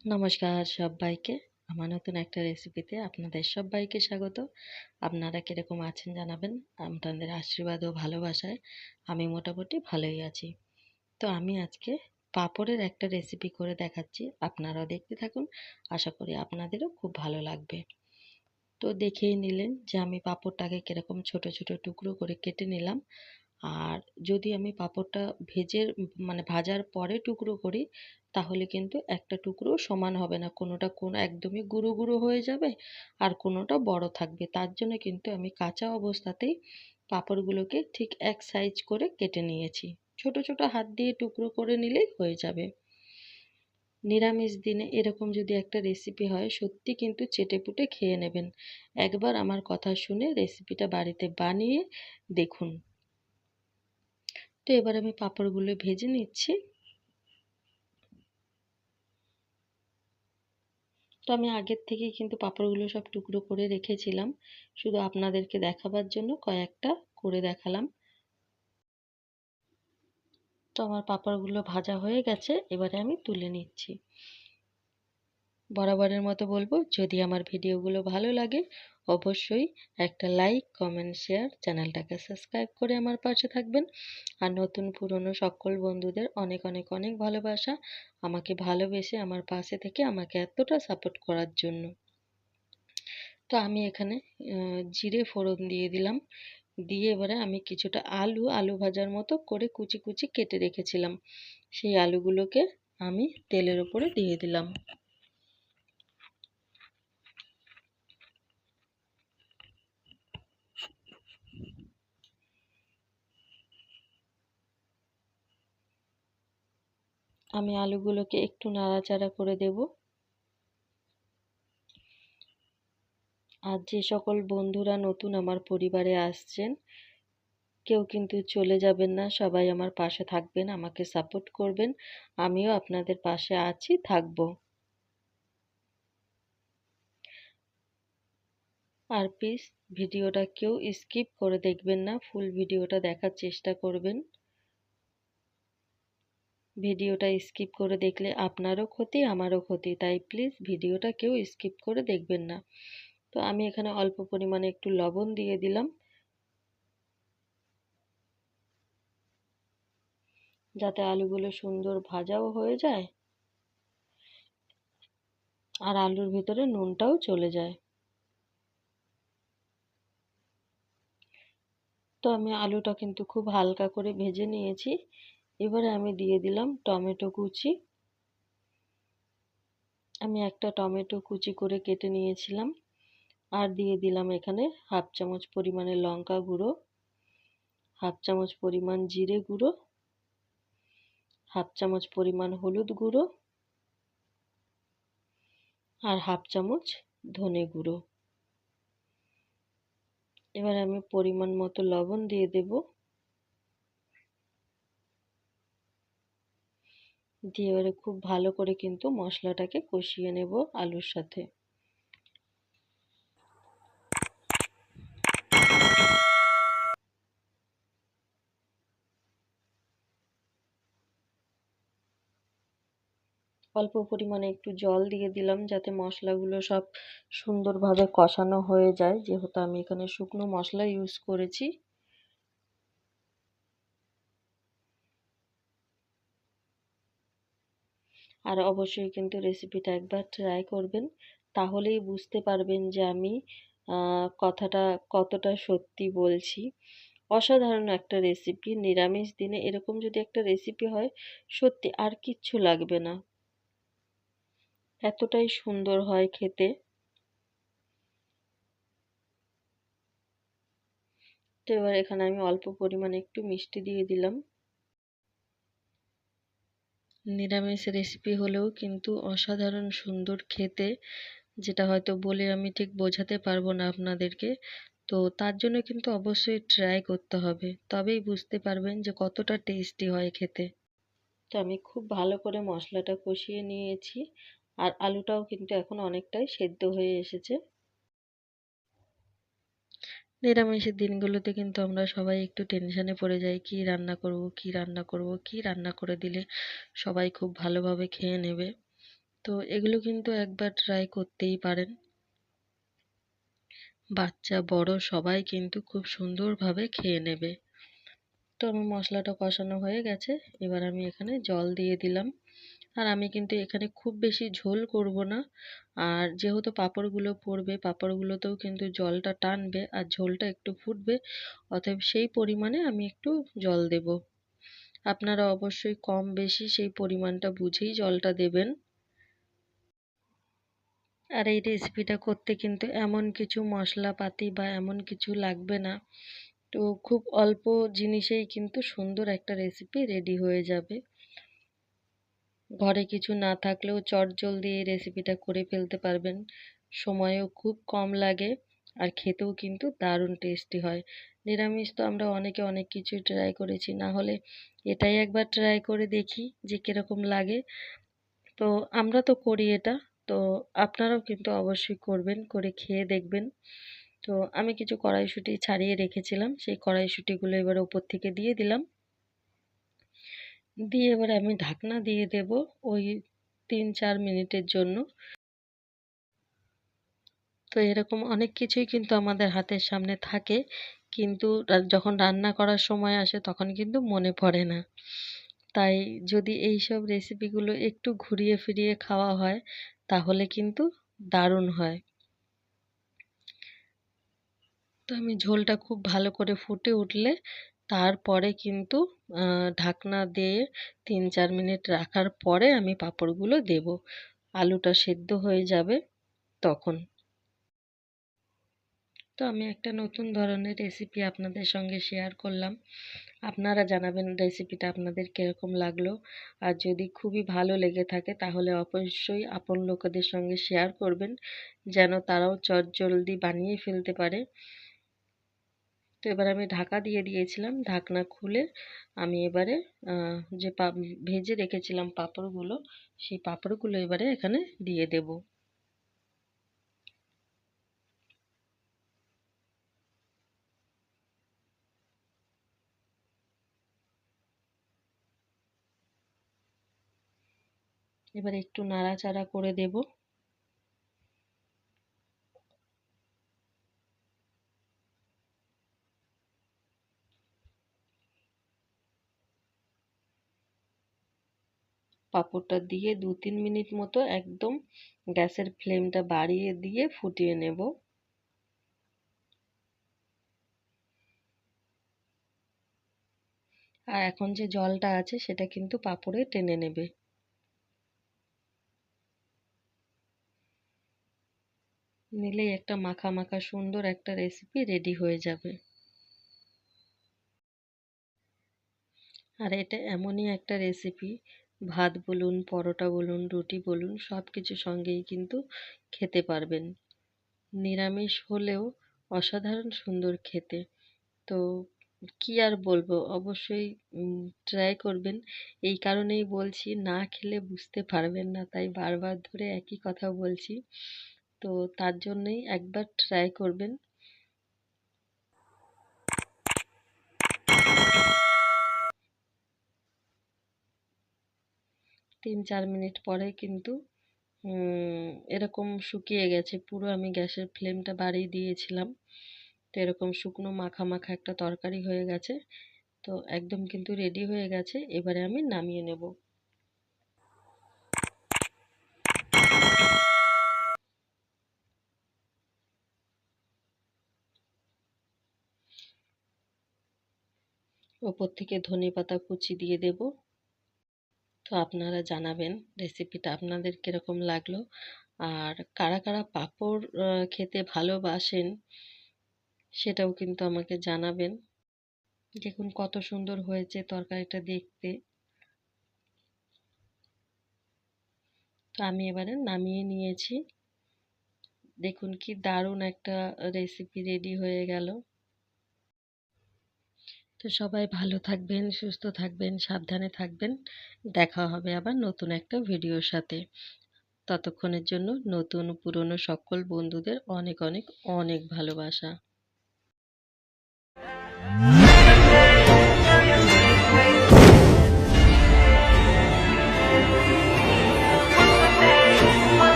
নমস্কার সবাইকে। আমার নতুন একটা রেসিপিতে আপনাদের সবাইকে স্বাগত। আপনারা কীরকম আছেন জানাবেন? আপনাদের আশীর্বাদ ও ভালোবাসায় আমি মোটামুটি ভালোই আছি। তো আমি আজকে পাঁপড়ের একটা রেসিপি করে দেখাচ্ছি। আপনারাও দেখতে থাকুন। আশা করি আপনাদেরও খুব ভালো লাগবে। তো দেখেই নিলেন যে আমি পাঁপড়টাকে কীরকম ছোট ছোট টুকরো করে কেটে নিলাম। আর যদি আমি পাঁপড়টা ভেজে মানে ভাজার পরে টুকরো করি তাহলে কিন্তু একটা টুকরো সমান হবে না। কোনোটা কোনো একদমই গুঁড়ো গুঁড়ো হয়ে যাবে আর কোনোটা বড় থাকবে। তার জন্য কিন্তু আমি কাঁচা অবস্থাতেই পাঁপড়গুলোকে ঠিক এক সাইজ করে কেটে নিয়েছি। ছোট ছোট হাত দিয়ে টুকরো করে নিলেই হয়ে যাবে। নিরামিষ দিনে এরকম যদি একটা রেসিপি হয়, সত্যি কিন্তু চেটেপুটে খেয়ে নেবেন। একবার আমার কথা শুনে রেসিপিটা বাড়িতে বানিয়ে দেখুন। তো এবার আমি পাঁপড়গুলো ভেজে নিচ্ছি। তো আমি আগের থেকেই কিন্তু পাঁপড়গুলো সব টুকরো করে রেখেছিলাম। শুধু আপনাদেরকে দেখাবার জন্য কয়েকটা করে দেখালাম। তো আমার পাঁপড়গুলো ভাজা হয়ে গেছে, এবারে আমি তুলে নিচ্ছি। বরাবরের মতো বলব, যদি আমার ভিডিওগুলো ভালো লাগে অবশ্যই একটা লাইক কমেন্ট শেয়ার চ্যানেলটাকে সাবস্ক্রাইব করে আমার পাশে থাকবেন। আর নতুন পুরনো সকল বন্ধুদের অনেক অনেক অনেক ভালোবাসা আমাকে ভালোবেসে আমার পাশে থেকে আমাকে এতটা সাপোর্ট করার জন্য। তো আমি এখানে জিরে ফোড়ন দিয়ে দিলাম। দিয়ে এবারে আমি কিছুটা আলু আলু ভাজার মতো করে কুচি কুচি কেটে রেখেছিলাম। সেই আলুগুলোকে আমি তেলের ওপরে দিয়ে দিলাম। আমি আলুগুলোকে একটু নাড়াচাড়া করে দেব। আর যে সকল বন্ধুরা নতুন আমার পরিবারে আসছেন, কেউ কিন্তু চলে যাবেন না, সবাই আমার পাশে থাকবেন, আমাকে সাপোর্ট করবেন, আমিও আপনাদের পাশে আছি, থাকব। আর প্লিজ ভিডিওটা কেউ স্কিপ করে দেখবেন না ফুল ভিডিওটা দেখার চেষ্টা করবেন। ভিডিওটা স্কিপ করে দেখলে আপনারও ক্ষতি, আমারও ক্ষতি। তাই প্লিজ ভিডিওটা কেউ স্কিপ করে দেখবেন না। তো আমি এখানে অল্প পরিমাণে একটু লবণ দিয়ে দিলাম। যাতে আলুগুলো সুন্দর ভাজাও হয়ে যায় আর আলুর ভিতরে নুনটাও চলে যায়। তো আমি আলুটা কিন্তু খুব হালকা করে ভেজে নিয়েছি। এবারে আমি দিয়ে দিলাম টমেটো কুচি। আমি একটা টমেটো কুচি করে কেটে নিয়েছিলাম আর দিয়ে দিলাম এখানে হাফ চামচ পরিমাণে লঙ্কা গুঁড়ো, হাফ চামচ পরিমাণ জিরে গুঁড়ো, হাফ চামচ পরিমাণ হলুদ গুঁড়ো আর হাফ চামচ ধনে গুঁড়ো। এবার আমি পরিমাণ মতো লবণ দিয়ে দেবো। দিয়ে এবারে খুব ভালো করে কিন্তু মশলাটাকে কষিয়ে নেব আলুর সাথে। অল্প পরিমাণে একটু জল দিয়ে দিলাম যাতে মশলাগুলো সব সুন্দরভাবে কষানো হয়ে যায়। যেহেতু আমি এখানে শুকনো মশলা ইউজ করেছি। আর অবশ্যই কিন্তু রেসিপিটা একবার ট্রাই করবেন। তাহলেই বুঝতে পারবেন যে আমি কথাটা কতটা সত্যি বলছি। অসাধারণ একটা রেসিপি নিরামিষ দিনে এরকম যদি একটা রেসিপি হয়, সত্যি আর কিচ্ছু লাগবে না। এতটাই সুন্দর হয় খেতে। তো এবার এখানে আমি অল্প পরিমাণে একটু মিষ্টি দিয়ে দিলাম। নিরামিষ রেসিপি হলেও কিন্তু অসাধারণ সুন্দর খেতে, যেটা হয়তো বলে আমি ঠিক বোঝাতে পারব না আপনাদেরকে। তো তার জন্য কিন্তু অবশ্যই ট্রাই করতে হবে। তবেই বুঝতে পারবেন যে কতটা টেস্টি হয় খেতে। তো আমি খুব ভালো করে মশলাটা কষিয়ে নিয়েছি। আর আলুটাও কিন্তু এখন অনেকটাই সেদ্ধ হয়ে এসেছে। নিরামিষের দিনগুলোতে কিন্তু আমরা সবাই একটু টেনশানে পড়ে যাই, কি রান্না করব, কি রান্না করব, কি রান্না করে দিলে সবাই খুব ভালোভাবে খেয়ে নেবে। তো এগুলো কিন্তু একবার ট্রাই করতেই পারেন। বাচ্চা, বড় সবাই কিন্তু খুব সুন্দরভাবে খেয়ে নেবে। তো আমার মশলাটা কষানো হয়ে গেছে, এবার আমি এখানে জল দিয়ে দিলাম। আর আমি কিন্তু এখানে খুব বেশি ঝোল করব না। আর যেহেতু পাঁপড়গুলো পড়বে, পাঁপড়গুলোতেও কিন্তু জলটা টানবে আর ঝোলটা একটু ফুটবে, অতএব সেই পরিমাণে আমি একটু জল দেব। আপনারা অবশ্যই কম বেশি সেই পরিমাণটা বুঝেই জলটা দেবেন। আর এই রেসিপিটা করতে কিন্তু এমন কিছু মশলাপাতি বা এমন কিছু লাগবে না। তো খুব অল্প জিনিসেই কিন্তু সুন্দর একটা রেসিপি রেডি হয়ে যাবে। ঘরে কিছু না থাকলেও চটজলদি এই রেসিপিটা করে ফেলতে পারবেন। সময়ও খুব কম লাগে আর খেতেও কিন্তু দারুণ টেস্টি হয়। নিরামিষ তো আমরা অনেকে অনেক কিছু ট্রাই করেছি, না হলে এটাই একবার ট্রাই করে দেখি যে কীরকম লাগে। তো আমরা তো করি এটা, তো আপনারাও কিন্তু অবশ্যই করবেন, করে খেয়ে দেখবেন। তো আমি কিছু কড়াইশুঁটি ছাড়িয়ে রেখেছিলাম, সেই কড়াইশুঁটিগুলো এবার ওপর থেকে দিয়ে দিলাম। দিয়ে এবার আমি ঢাকনা দিয়ে দেব ওই তিন চার মিনিটের জন্য। তো এরকম অনেক কিছুই কিন্তু আমাদের হাতের সামনে থাকে, কিন্তু যখন রান্না করার সময় আসে তখন কিন্তু মনে পড়ে না। তাই যদি এই সব রেসিপিগুলো একটু ঘুরিয়ে ফিরিয়ে খাওয়া হয়, তাহলে কিন্তু দারুণ হয়। তো আমি ঝোলটা খুব ভালো করে ফুটে উঠলে তারপরে কিন্তু ঢাকনা দিয়ে তিন চার মিনিট রাখার পরে আমি পাঁপড়গুলো দেব। আলুটা সেদ্ধ হয়ে যাবে তখন। তো আমি একটা নতুন ধরনের রেসিপি আপনাদের সঙ্গে শেয়ার করলাম। আপনারা জানাবেন রেসিপিটা আপনাদের কীরকম লাগল। আর যদি খুবই ভালো লেগে থাকে তাহলে অবশ্যই আপন লোকেদের সঙ্গে শেয়ার করবেন, যেন তারাও চটজলদি বানিয়ে ফেলতে পারে। তো এবার আমি ঢাকা দিয়ে দিয়েছিলাম। ঢাকনা খুলে আমি এবারে যে ভেজে রেখেছিলাম পাঁপড়গুলো, সেই পাঁপড়গুলো এবারে এখানে দিয়ে দেব। এবার একটু নাড়াচাড়া করে দেব। পাঁপড়টা দিয়ে দু তিন মিনিট মতো একদম গ্যাসের ফ্লেমটা বাড়িয়ে দিয়ে ফুটিয়ে নেব। আর এখন যে জলটা আছে সেটা কিন্তু পাঁপড়ে টেনে নেবে। নিলেই একটা মাখা মাখা সুন্দর একটা রেসিপি রেডি হয়ে যাবে। আর এটা এমনই একটা রেসিপি ভাত বলুন, পরোটা বলুন, রুটি বলুন সব কিছুর সঙ্গেই কিন্তু খেতে পারবেন। নিরামিষ হলেও অসাধারণ সুন্দর খেতে। তো কি আর বলব, অবশ্যই ট্রাই করবেন। এই কারণেই বলছি, না খেলে বুঝতে পারবেন না, তাই বারবার ধরে একই কথা বলছি। তো তার জন্যই একবার ট্রাই করবেন। তিন চার মিনিট পরে কিন্তু এরকম শুকিয়ে গেছে। পুরো আমি গ্যাসের ফ্লেমটা বাড়িয়ে দিয়েছিলাম। তো এরকম শুকনো মাখা মাখা একটা তরকারি হয়ে গেছে। তো একদম কিন্তু রেডি হয়ে গেছে। এবারে আমি নামিয়ে নেব। ওপর থেকে ধনে পাতা কুচি দিয়ে দেব। তো আপনারা জানাবেন রেসিপিটা আপনাদের কীরকম লাগল। আর কারা কারা পাঁপড় খেতে ভালোবাসেন সেটাও কিন্তু আমাকে জানাবেন। দেখুন কত সুন্দর হয়েছে তরকারিটা দেখতে। তো আমি এবারে নামিয়ে নিয়েছি। দেখুন কি দারুণ একটা রেসিপি রেডি হয়ে গেল। তো সবাই ভালো থাকবেন, সুস্থ থাকবেন, সাবধানে থাকবেন। দেখা হবে আবার নতুন একটা ভিডিওর সাথে। ততক্ষণের জন্য নতুন পুরনো সকল বন্ধুদের অনেক অনেক অনেক ভালোবাসা।